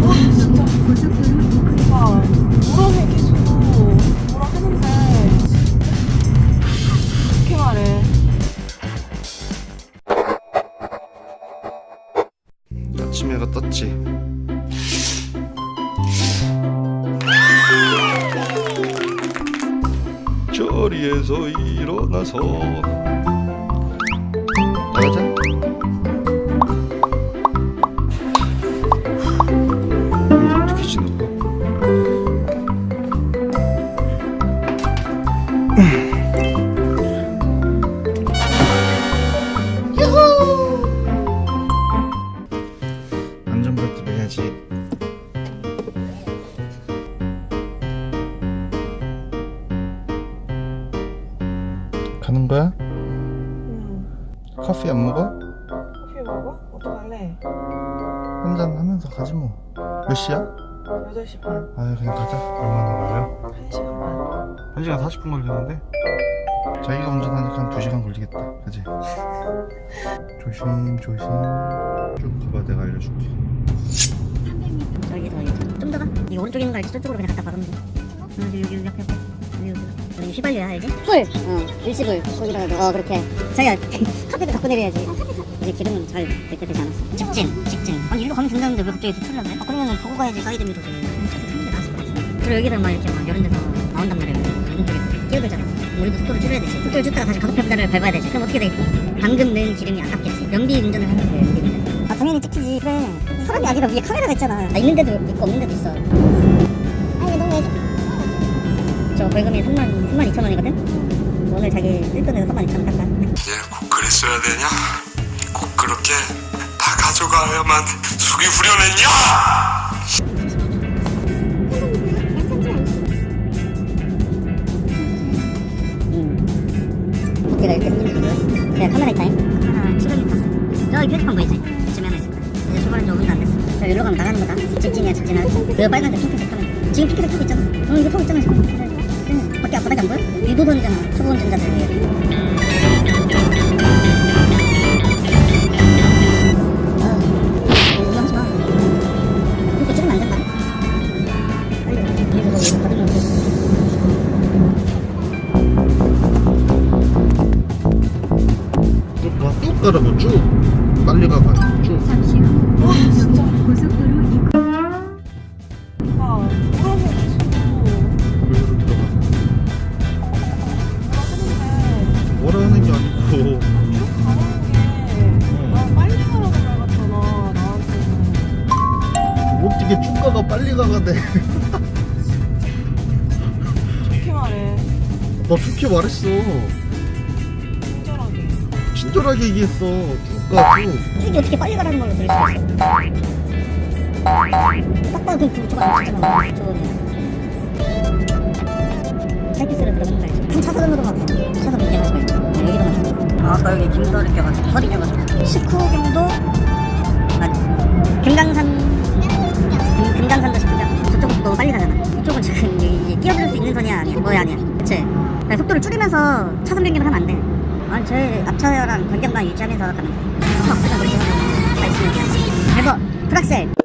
와 진짜 막 물어내 기수로 뭐라 하는데 그렇게 말해 아침 해가 떴지. 저리에서 일어나서 거야? 응 커피 안 먹어? 커피 먹어? 어떡할래? 한잔 하면서 가지 뭐. 몇 시야? 8시 반 아 그냥 가자. 얼마나 걸려? 1시간 반 1시간 40분 걸리는데? 자기가 운전하니까 한 2시간 걸리겠다. 그지? 조심 조심. 쭉 가봐 내가 알려줄게. 저기서 이제 좀더 가. 이거 오른쪽에 있는 거 알지? 저쪽으로 그냥 갖다 박으면 돼. 어, 여기 여기 옆에 옆에. 여기 휘발유야 알지? 풀. 어. 일시불. 거기다가 어 그렇게. 자기가 카드를 갖고 내려야지. 이제 기름은 잘 되지 않았어. 직진. 직진. 아니 일로 가면 된다는데 왜 갑자기 뒤틀렸네? 아, 그러면 보고 가야지 사이드 미터지. 하는 게 나았을 것 같아. 그리고 여기다 막 이렇게 막 이런 데서 나온단 말이야. 오른쪽에 끼어들잖아. 우리도 속도를 줄여야 되지. 속도를 줄다가 다시 가속 페달을 밟아야 되지. 그럼 어떻게 되겠어? 방금 넣은 기름이 아깝겠지. 연비 운전을 하는. 연비 운전. 아 당연히 찍히지. 그래. 사람이 아니라 위에 카메라가 있잖아. 아, 있는데도 있고 없는데도 있어. 저 벌금이 3만 3만 2천 원이거든. 오늘 자기 쓸 돈에서 3만 2천 원 깎아. 이제 꼭 그랬어야 되냐? 꼭 그렇게 다 가져가야만 속이 후련했냐? 음. 내가 이렇게 생긴. 제가 카메라. 카메라 찍으니까. 저기 표지판 보이지? 하나 거야. 이제 출발한 지 5분도 안 됐어. 저 여기로 가면 나가는 거다. 직진이야, 직진아. 그 빨간색 핑크색 돼. 지금 핑크색 타고 있잖아. 어, 이거 타고 있잖아, 지금. 그래. 그래. 밖에 앞바닥이 안 보여? 유도선이잖아. 초보 운 전자들 위해. 아, 이거 하지 마. 그렇게 나한테는 어떻게 쭉 가가 빨리 가가 돼. 그렇게 말해 나 좋게 말했어. 친절하게 친절하게 얘기했어. 쭉 가, 쭉. 이게 어떻게 빨리 가라는 들을 수 있어? 딱 봐도 그 저거 안 찍잖아. 저거는. 알지? 큰 차선으로 가고 차선 운전하지 말고 여기로만 가고 아, 아까 여기 김설이 껴가지고 설이 껴가지고 식후경도 아니 금강산 금, 금강산도 식후경 저쪽은 너무 빨리 가잖아. 이쪽은 지금 이게 끼어들 수 있는 선이 아니야? 뭐야 아니야? 그치? 그러니까 속도를 줄이면서 차선 변경을 하면 안돼. 아니 제 앞차랑 변경만 유지하면서 가면 돼. 어, 그렇게 하면 다 있으니까 해봐. 프락셀